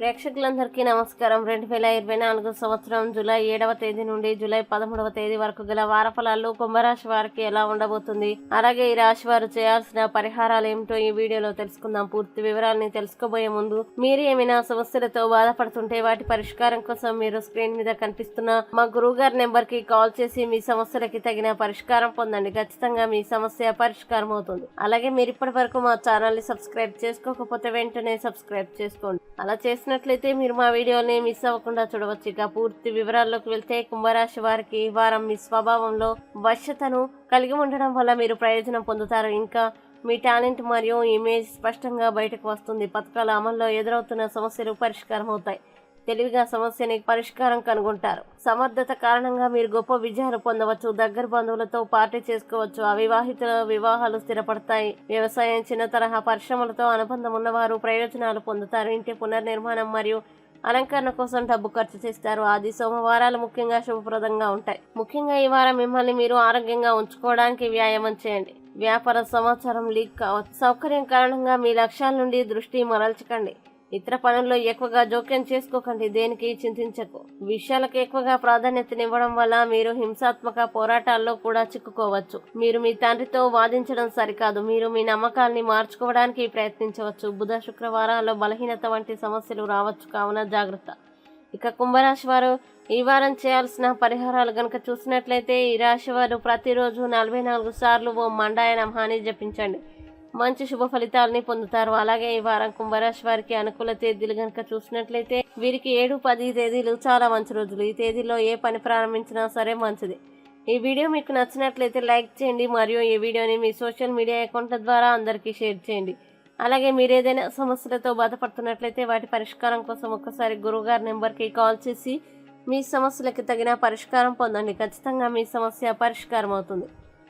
ప్రేక్షకులందరికీ నమస్కారం. రెండు వేల ఇరవై నాలుగు సంవత్సరం జూలై ఏడవ తేదీ నుండి జూలై పదమూడవ తేదీ వరకు గల వారఫలాలు కుంభరాశి వారికి ఎలా ఉండబోతుంది? అలాగే ఈ రాశి వారు చేయాల్సిన పరిహారాలు ఏమిటో ఈ వీడియోలో తెలుసుకుందాం. పూర్తి వివరాలని తెలుసుకోబోయే ముందు మీరు ఏమైనా సమస్యలతో బాధపడుతుంటే వాటి పరిష్కారం కోసం మీరు స్క్రీన్ మీద కనిపిస్తున్న మా గురువు గారి నెంబర్కి కాల్ చేసి మీ సమస్యలకి తగిన పరిష్కారం పొందండి. ఖచ్చితంగా మీ సమస్య పరిష్కారం అవుతుంది. అలాగే మీరు ఇప్పటి వరకు మా ఛానల్ని సబ్స్క్రైబ్ చేసుకోకపోతే వెంటనే సబ్స్క్రైబ్ చేసుకోండి. అలా చేసినట్లయితే మీరు మా వీడియోని మిస్ అవ్వకుండా చూడవచ్చు. ఇక పూర్తి వివరాల్లోకి వెళ్తే కుంభరాశి వారికి ఈ వారం మీ స్వభావంలో వశ్యతను కలిగి ఉండడం వల్ల మీరు ప్రయోజనం పొందుతారు. ఇంకా మీ టాలెంట్ మరియు ఇమేజ్ స్పష్టంగా బయటకు వస్తుంది. పథకాల అమల్లో ఎదురవుతున్న సమస్యలు పరిష్కారం అవుతాయి తెలివిగా సమస్యని పరిష్కారం కనుగొంటారు. సమర్థత కారణంగా మీరు గొప్ప విజయాలు పొందవచ్చు. దగ్గర బంధువులతో పార్టీ చేసుకోవచ్చు. అవివాహితుల వివాహాలు స్థిరపడతాయి. వ్యవసాయం చిన్న తరహా పరిశ్రమలతో అనుబంధం ఉన్నవారు ప్రయోజనాలు పొందుతారు. ఇంటి పునర్నిర్మాణం మరియు అలంకరణ కోసం డబ్బు ఖర్చు చేస్తారు. ఆది సోమవారాలు ముఖ్యంగా శుభప్రదంగా ఉంటాయి. ముఖ్యంగా ఈ వారం మిమ్మల్ని మీరు ఆరోగ్యంగా ఉంచుకోవడానికి వ్యాయామం చేయండి. వ్యాపార సమాచారం లీక్ కావచ్చు సౌకర్యం కారణంగా మీ లక్ష్యాల నుండి దృష్టి మరల్చకండి. ఇతర పనుల్లో ఎక్కువగా జోక్యం చేసుకోకండి దేనికి చింతించకు. విషయాలకు ఎక్కువగా ప్రాధాన్యతనివ్వడం వల్ల మీరు హింసాత్మక పోరాటాల్లో కూడా చిక్కుకోవచ్చు. మీరు మీ తండ్రితో వాదించడం సరికాదు. మీరు మీ నమ్మకాల్ని మార్చుకోవడానికి ప్రయత్నించవచ్చు. బుధ శుక్రవారాల్లో బలహీనత వంటి సమస్యలు రావచ్చు. కావున జాగ్రత్త. ఇక కుంభరాశి వారు ఈ వారం చేయాల్సిన పరిహారాలు కనుక చూసినట్లయితే ఈ రాశి వారు ప్రతిరోజు నలభై నాలుగు సార్లు ఓ మండాయ నమహాని జపించండి. మంచి శుభ ఫలితాలని పొందుతారు. అలాగే ఈ వారం కుంభరాశి వారికి అనుకూల తేదీలు గనుక చూసినట్లయితే వీరికి ఏడు పది తేదీలు చాలా మంచి రోజులు. ఈ తేదీలో ఏ పని ప్రారంభించినా సరే మంచిది. ఈ వీడియో మీకు నచ్చినట్లయితే లైక్ చేయండి మరియు ఈ వీడియోని మీ సోషల్ మీడియా అకౌంట్ల ద్వారా అందరికీ షేర్ చేయండి. అలాగే మీరు ఏదైనా సమస్యలతో బాధపడుతున్నట్లయితే వాటి పరిష్కారం కోసం ఒక్కసారి గురువుగారి నెంబర్కి కాల్ చేసి మీ సమస్యలకు తగిన పరిష్కారం పొందండి. ఖచ్చితంగా మీ సమస్య పరిష్కారం అవుతుంది